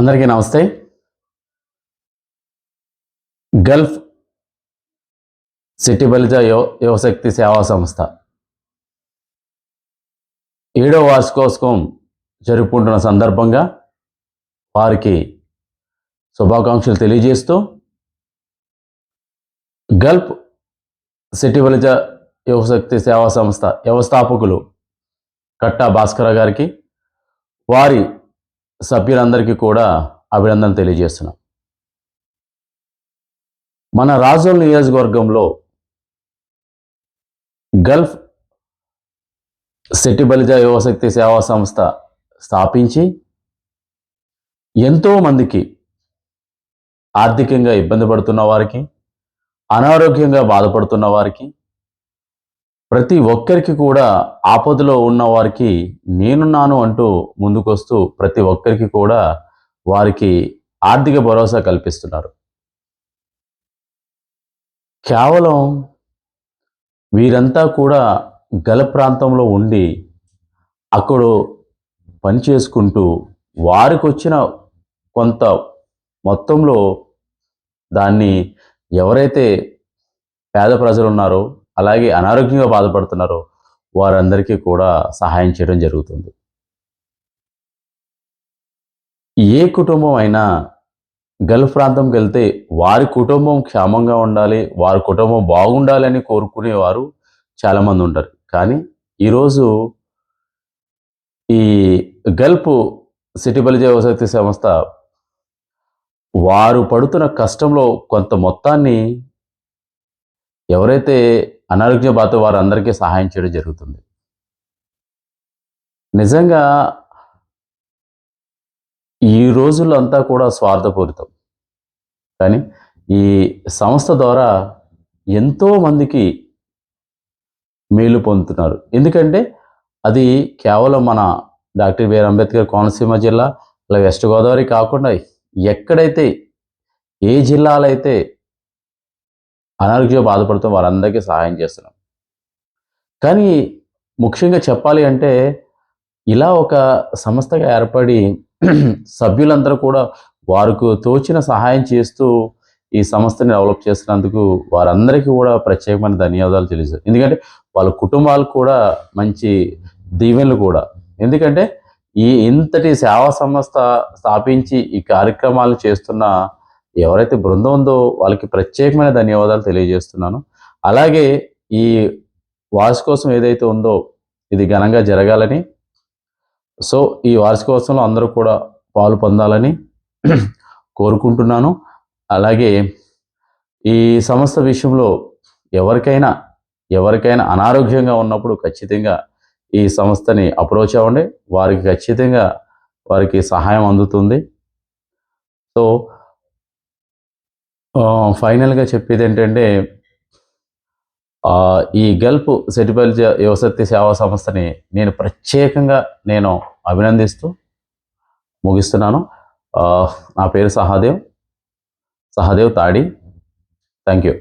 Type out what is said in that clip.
అందరికీ నమస్తే. Gulf city Balija యువ యువశక్తి సేవా సంస్థ. ఏడో వార్షికోత్సవం జరుపుకుంటున్న సందర్భంగా వారికి శుభాకాంక్షలు తెలియజేస్తూ గల్ఫ్ సిటీ బలిజ యువశక్తి సేవా సంస్థ వ్యవస్థాపకులు కట్టా భాస్కర గారికి వారి సభ్యులందరికీ కూడా అభినందన తెలియజేస్తున్నాం. మన రాజోల్ నియోజకవర్గంలో గల్ఫ్ సిటీ యువశక్తి సేవా సంస్థ స్థాపించి ఎంతో మందికి ఆర్థికంగా ఇబ్బంది పడుతున్న వారికి అనారోగ్యంగా బాధపడుతున్న వారికి ప్రతి ఒక్కరికి కూడా ఆపదలో ఉన్న వారికి నేనున్నాను అంటూ ముందుకొస్తూ ప్రతి ఒక్కరికి కూడా వారికి ఆర్థిక భరోసా కల్పిస్తున్నారు. కేవలం వీరంతా కూడా గల ప్రాంతంలో ఉండి అక్కడ పని చేసుకుంటూ వారికి వచ్చిన కొంత మొత్తంలో దాన్ని ఎవరైతే పేద ప్రజలు ఉన్నారో అలాగే అనారోగ్యంగా బాధపడుతున్నారో వారందరికీ కూడా సహాయం చేయడం జరుగుతుంది. ఏ కుటుంబం అయినా గల్ఫ్ ప్రాంతంకి వెళ్తే వారి కుటుంబం క్షేమంగా ఉండాలి వారి కుటుంబం బాగుండాలని కోరుకునేవారు చాలామంది ఉంటారు. కానీ ఈరోజు ఈ గల్ఫ్ సిటీ బలిజ వసతి సంస్థ వారు పడుతున్న కష్టంలో కొంత మొత్తాన్ని ఎవరైతే అనారోగ్య బాధ వారందరికీ సహాయం చేయడం జరుగుతుంది. నిజంగా ఈ రోజుల్లో అంతా కూడా స్వార్థపూరితం. కానీ ఈ సంస్థ ద్వారా ఎంతో మందికి మేలు పొందుతున్నారు. ఎందుకంటే అది కేవలం మన డాక్టర్ బిఆర్ అంబేద్కర్ కోనసీమ జిల్లా అలా వెస్ట్ గోదావరి కాకుండా ఎక్కడైతే ఏ జిల్లాలైతే అనారోగ్యం బాధపడుతూ వారందరికీ సహాయం చేస్తున్నాం. కానీ ముఖ్యంగా చెప్పాలి అంటే ఇలా ఒక సంస్థగా ఏర్పడి సభ్యులందరూ కూడా వారికి తోచిన సహాయం చేస్తూ ఈ సంస్థని డెవలప్ చేసినందుకు వారందరికీ కూడా ప్రత్యేకమైన ధన్యవాదాలు తెలుసు ఎందుకంటే వాళ్ళ కుటుంబాలు కూడా మంచి దీవెనలు కూడా. ఎందుకంటే ఈ ఇంతటి సేవా సంస్థ స్థాపించి ఈ కార్యక్రమాలు చేస్తున్న ఎవరైతే బృందం ఉందో వాళ్ళకి ప్రత్యేకమైన ధన్యవాదాలు తెలియజేస్తున్నాను. అలాగే ఈ వార్షికోత్సవం ఏదైతే ఉందో ఇది ఘనంగా జరగాలని సో ఈ వార్షికోత్సవంలో అందరూ కూడా పాలు పొందాలని కోరుకుంటున్నాను. అలాగే ఈ సంస్థ విషయంలో ఎవరికైనా ఎవరికైనా అనారోగ్యంగా ఉన్నప్పుడు ఖచ్చితంగా ఈ సంస్థని అప్రోచ్ అవ్వండి. వారికి ఖచ్చితంగా వారికి సహాయం అందుతుంది. సో ఫైనల్గా చెప్పేది ఏంటంటే ఈ గల్ఫ్ సెటిబల్ యువశక్తి సేవా సంస్థని నేను ప్రత్యేకంగా నేను అభినందిస్తూ ముగిస్తున్నాను. నా పేరు సహాదేవ్. సహదేవ్ తాడి. Thank you